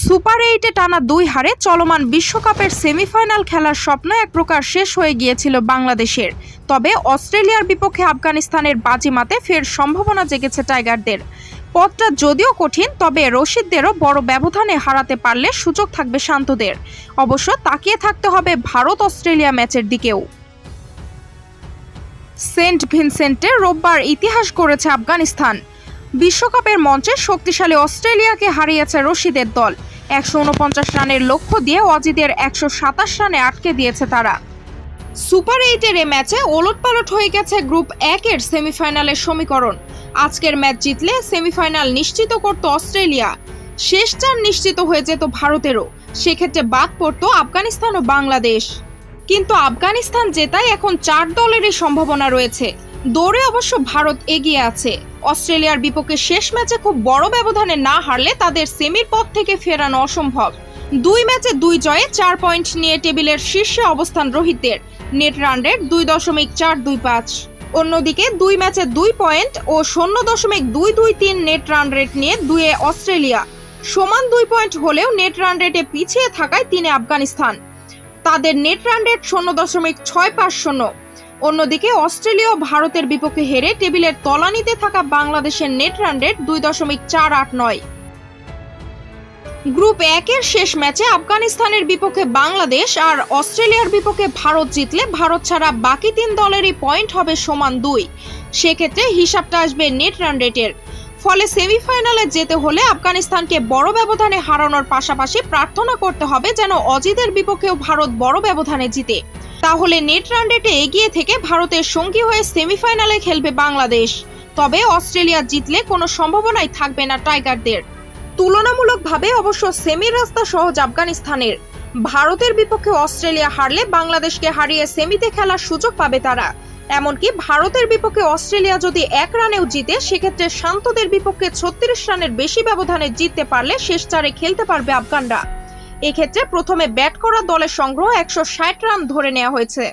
Super এইটে টানা দুই হারে চলমান বিশ্বকাপের সেমিফাইনাল খেলার স্বপ্ন এক প্রকার শেষ হয়ে গিয়েছিল বাংলাদেশের। তবে অস্ট্রেলিয়ার বিপক্ষে আফগানিস্তানের বাজিমাতে ফের সম্ভাবনা জেগেছে টাইগারদের। পথটা যদিও কঠিন, তবে রশিদদেরও বড় ব্যবধানে হারাতে পারলে সুযোগ থাকবে শান্তদের। অবশ্য তাকিয়ে থাকতে হবে ভারত অস্ট্রেলিয়া ম্যাচের দিকেও। সেন্ট ভিনসেন্টে রোববার ইতিহাস গড়েছে আফগানিস্তান। বিশ্বকাপের মঞ্চে শক্তিশালী অস্ট্রেলিয়াকে হারিয়েছে রশিদের দল। একশো উনপঞ্চাশ রানের লক্ষ্য দিয়ে অজিদের একশো সাতাশ রানে আটকে দিয়েছে তারা। সুপার এইটের এ ম্যাচে ওলটপালট হয়ে গেছে গ্রুপ একের সেমিফাইনালের সমীকরণ। আজকের ম্যাচ জিতলে সেমিফাইনাল নিশ্চিত করত অস্ট্রেলিয়া। শেষ চার নিশ্চিত হয়ে যেত ভারতেরও। সেক্ষেত্রে বাদ পড়ত আফগানিস্তান ও বাংলাদেশ। কিন্তু আফগানিস্তান জেতায় এখন চার দলেরই সম্ভাবনা রয়েছে। দৌড়ে অবশ্য ভারত এগিয়ে আছে। অস্ট্রেলিয়ার বিপক্ষে শেষ ম্যাচে খুব বড় ব্যবধানে না হারলে তাদের সেমির পথ থেকে ফেরানো অসম্ভব। দুই ম্যাচে দুই জয়ে চার পয়েন্ট নিয়ে টেবিলের শীর্ষে অবস্থান রোহিতদের নেট রান রেট দুই দশমিক চার দুই পাঁচ। অন্যদিকে দুই ম্যাচে দুই পয়েন্ট ও শূন্য দশমিক দুই দুই তিন নেট রান রেট নিয়ে দুয়ে অস্ট্রেলিয়া। সমান দুই পয়েন্ট হলেও নেট রান রেটে পিছিয়ে থাকায় তিনে আফগানিস্তান। তাদের নেট রান রেট শূন্য দশমিক ছয় পাঁচ শূন্য। অন্যদিকে অস্ট্রেলিয়া ভারতের বিপক্ষে হেরে টেবিলের তলানিতে থাকা বাংলাদেশের নেট রান রেট দুই দশমিক চার আট নয়। গ্রুপ একের শেষ ম্যাচে আফগানিস্তানের বিপক্ষে বাংলাদেশ আর অস্ট্রেলিয়ার বিপক্ষে ভারত জিতলে ভারত ছাড়া বাকি তিন দলেরই পয়েন্ট হবে সমান দুই। সেক্ষেত্রে হিসাবটা আসবে নেট রান রেটের ফলে সেমিফাইনালে যেতে হলে আফগানিস্তানকে বড় ব্যবধানে হারানোর পাশাপাশি প্রার্থনা করতে হবে যেন অজিতের বিপক্ষেও ভারত বড় ব্যবধানে জিতে। তাহলে নেট রান এগিয়ে থেকে ভারতের সঙ্গী হয়ে সেমিফাইনালে খেলবে বাংলাদেশ। তবে অস্ট্রেলিয়া জিতলে কোনো সম্ভাবনাই থাকবে না টাইগারদের। তুলনামূলকভাবে অবশ্য সেমি রাস্তা সহজ আফগানিস্তানের। ভারতের বিপক্ষে অস্ট্রেলিয়া হারলে বাংলাদেশকে হারিয়ে সেমিতে খেলার সুযোগ পাবে তারা। এমনকি ভারতের বিপক্ষে অস্ট্রেলিয়া যদি এক রানেও জিতে, সেক্ষেত্রে শান্তদের বিপক্ষে ছত্রিশ রানের বেশি ব্যবধানে জিততে পারলে শেষ চারে খেলতে পারবে আফগানরা। এক্ষেত্রে প্রথমে ব্যাট করা দলের সংগ্রহ একশো ষাট রান ধরে নেওয়া হয়েছে।